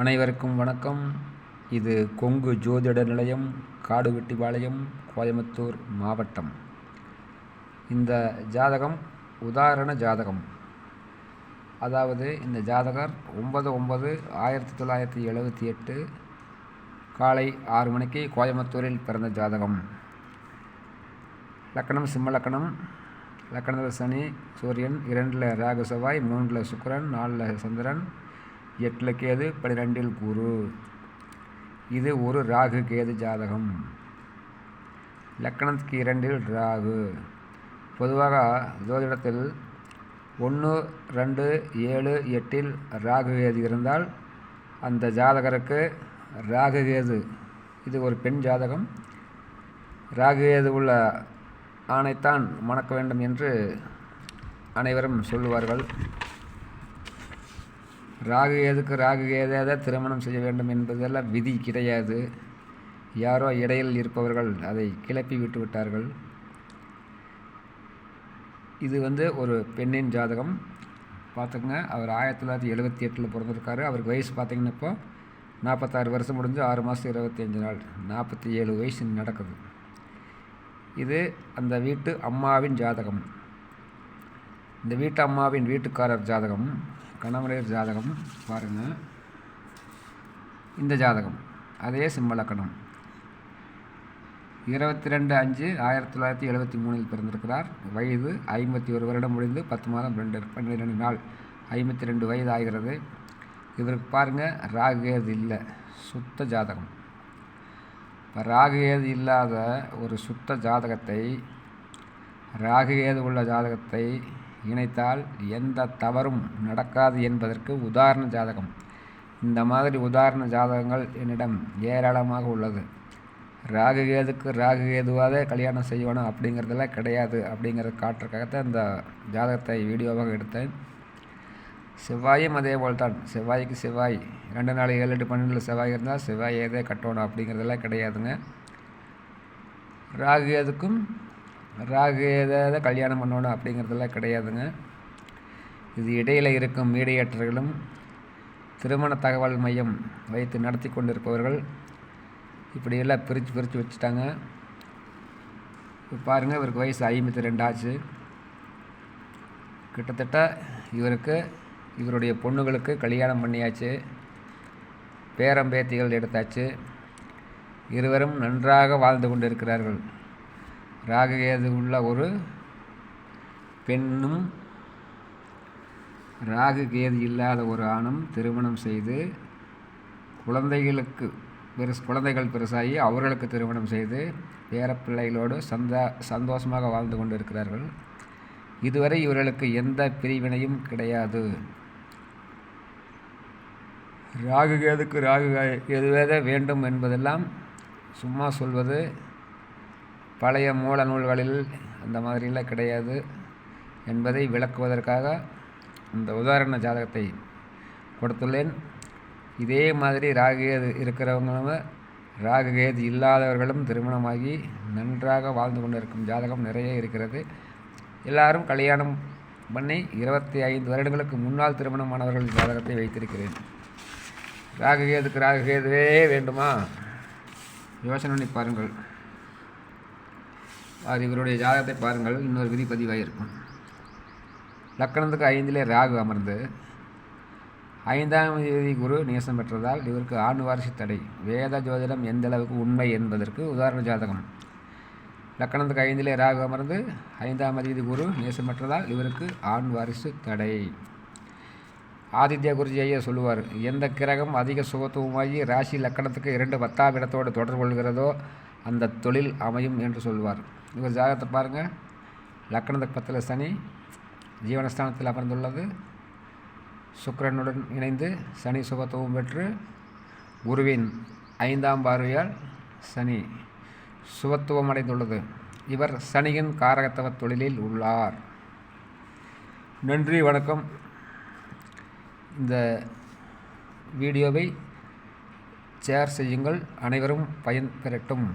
அனைவருக்கும் வணக்கம். இது கொங்கு ஜோதிட நிலையம் காடுவெட்டிபாளையம் கோயம்புத்தூர் மாவட்டம். இந்த ஜாதகம் உதாரண ஜாதகம். அதாவது இந்த ஜாதகர் ஒன்பது ஒன்பது ஆயிரத்தி தொள்ளாயிரத்தி எழுபத்தி எட்டு காலை ஆறு மணிக்கு கோயம்புத்தூரில் பிறந்த ஜாதகம். லக்கணம் சிம்ம லக்கணம். லக்கணத்தில் சனி சூரியன் இரண்டில் ராகு செவ்வாய் மூன்றில் சுக்கரன் நாலில் சந்திரன் எட்டில் கேது பனிரெண்டில் குரு இது ஒரு ராகு கேது ஜாதகம். லக்கணத்துக்கு இரண்டில் ராகு. பொதுவாக ஜோதிடத்தில் ஒன்று ரெண்டு ஏழு எட்டில் ராகு கேது இருந்தால் அந்த ஜாதகருக்கு ராகு கேது. இது ஒரு பெண் ஜாதகம். ராகு கேது உள்ள ஆணைத்தான் மணக்க வேண்டும் என்று அனைவரும் சொல்லுவார்கள். ராகு ஏதுக்கு ராகு ஏதாவது திருமணம் செய்ய வேண்டும் என்பதெல்லாம் விதி கிடையாது. யாரோ இடையில் இருப்பவர்கள் அதை கிளப்பி விட்டு விட்டார்கள். இது வந்து ஒரு பெண்ணின் ஜாதகம். பார்த்துக்குங்க. அவர் ஆயிரத்தி தொள்ளாயிரத்தி எழுபத்தி எட்டில் பிறந்திருக்காரு. அவருக்கு வயசு பார்த்தீங்கன்னா இப்போ நாற்பத்தாறு வருஷம் முடிஞ்சு ஆறு மாதம் இருபத்தஞ்சு நாள். நாற்பத்தி ஏழு வயசு நடக்குது. இது அந்த வீட்டு அம்மாவின் ஜாதகம். இந்த வீட்டு அம்மாவின் வீட்டுக்காரர் ஜாதகம். கணவனுடைய ஜாதகம் பாருங்கள் இந்த ஜாதகம் அதே சிம்மலக்கணம் இருபத்தி ரெண்டு அஞ்சு ஆயிரத்தி தொள்ளாயிரத்தி எழுபத்தி மூணில் பிறந்திருக்கிறார். வயது ஐம்பத்தி ஒரு வருடம் முடிந்து பத்து மாதம் ரெண்டு பன்னிரெண்டு நாள். ஐம்பத்தி ரெண்டு வயது ஆகிறது. இவருக்கு பாருங்கள் ராகுகேது இல்லை சுத்த ஜாதகம். இப்போ ராகு ஏது இல்லாத ஒரு சுத்த ஜாதகத்தை ராகு ஏது உள்ள ஜாதகத்தை இணைத்தால் எந்த தவறும் நடக்காது என்பதற்கு உதாரண ஜாதகம். இந்த மாதிரி உதாரண ஜாதகங்கள் என்னிடம் ஏராளமாக உள்ளது. ராகு கேதுக்கு ராகு கேதுவாக கல்யாணம் செய்யணும் அப்படிங்கிறதெல்லாம் கிடையாது அப்படிங்கிறத காட்டுறதுக்காகத்தான் இந்த ஜாதகத்தை வீடியோவாக எடுத்தேன். செவ்வாயும் அதே போல் தான் செவ்வாய்க்கு செவ்வாய். ரெண்டு நாள் ஏழு எட்டு பன்னெண்டில் செவ்வாய் இருந்தால் செவ்வாய் ஏதே கட்டணும் அப்படிங்கிறதெல்லாம் கிடையாதுங்க. ராகு கேதுக்கும் ராகு எதாவது கல்யாணம் பண்ணணும் அப்படிங்கிறதெல்லாம் கிடையாதுங்க. இது இடையில் இருக்கும் மீடியேட்டர்களும் திருமண தகவல் மையம் வைத்து நடத்தி கொண்டிருப்பவர்கள் இப்படியெல்லாம் பிரித்து பிரித்து வச்சுட்டாங்க. இப்போ பாருங்கள் இவருக்கு வயசு ஐம்பத்தி ரெண்டு ஆச்சு. கிட்டத்தட்ட இவருக்கு இவருடைய பொண்ணுகளுக்கு கல்யாணம் பண்ணியாச்சு. பேரம்பேத்திகள் எடுத்தாச்சு. இருவரும் நன்றாக வாழ்ந்து கொண்டிருக்கிறார்கள். ராககேது உள்ள ஒரு பெண்ணும் ராகு கேது இல்லாத ஒரு ஆணும் திருமணம் செய்து குழந்தைகளுக்கு பெருசு குழந்தைகள் பெருசாகி அவர்களுக்கு திருமணம் செய்து பேரப்பிள்ளைகளோடு சந்தா சந்தோஷமாக வாழ்ந்து கொண்டு இருக்கிறார்கள் இதுவரை இவர்களுக்கு எந்த பிரிவினையும் கிடையாது. ராகு கேதுக்கு ராகு எதுவேத வேண்டும் என்பதெல்லாம் சும்மா சொல்வது பழைய மூல நூல்களில் அந்த மாதிரிலாம் கிடையாது என்பதை விளக்குவதற்காக இந்த உதாரண ஜாதகத்தை கொடுத்துள்ளேன். இதே மாதிரி ராகுகேது இருக்கிறவங்களும் ராகுகேது இல்லாதவர்களும் திருமணமாகி நன்றாக வாழ்ந்து கொண்டிருக்கும் ஜாதகம் நிறைய இருக்கிறது. எல்லாரும் கல்யாணம் பண்ணி இருபத்தி ஐந்து வருடங்களுக்கு முன்னால் திருமணமானவர்கள் ஜாதகத்தை வைத்திருக்கிறேன். ராகுகேதுக்கு ராகுகேதுவே வேண்டுமா? யோசனை பாருங்கள். அது இவருடைய ஜாதகத்தை பாருங்கள் இன்னொரு விதி பதிவாகிருக்கும் லக்கணத்துக்கு ஐந்திலே ராகு அமர்ந்து ஐந்தாம் தேதி குரு நேசம் பெற்றதால் இவருக்கு ஆண் வாரிசு தடை. வேத ஜோதிடம் எந்த அளவுக்கு உண்மை என்பதற்கு உதாரண ஜாதகம். லக்கணத்துக்கு ஐந்திலே ராகு அமர்ந்து ஐந்தாம் தேதி குரு நேசம் பெற்றதால் இவருக்கு ஆண் வாரிசு தடை. ஆதித்ய குருஜி ஐயா சொல்லுவார் எந்த கிரகம் அதிக சுகத்துவமாகி ராசி லக்கணத்துக்கு இரண்டு பத்தாம் இடத்தோடு தொடர்பு கொள்கிறதோ அந்த தொழில் அமையும் என்று சொல்வார். இவர் ஜாதகத்தை பாருங்கள் லக்னத்துக்கு பத்தில் சனி ஜீவனஸ்தானத்தில் அமர்ந்துள்ளது. சுக்கரனுடன் இணைந்து சனி சுகத்துவம் பெற்று குருவின் ஐந்தாம் பார்வையால் சனி சுகத்துவம் அடைந்துள்ளது. இவர் சனியின் காரகத்தவ தொழிலில் உள்ளார். நன்றி வணக்கம். இந்த வீடியோவை ஷேர் செய்யுங்கள். அனைவரும் பயன் பெறட்டும்.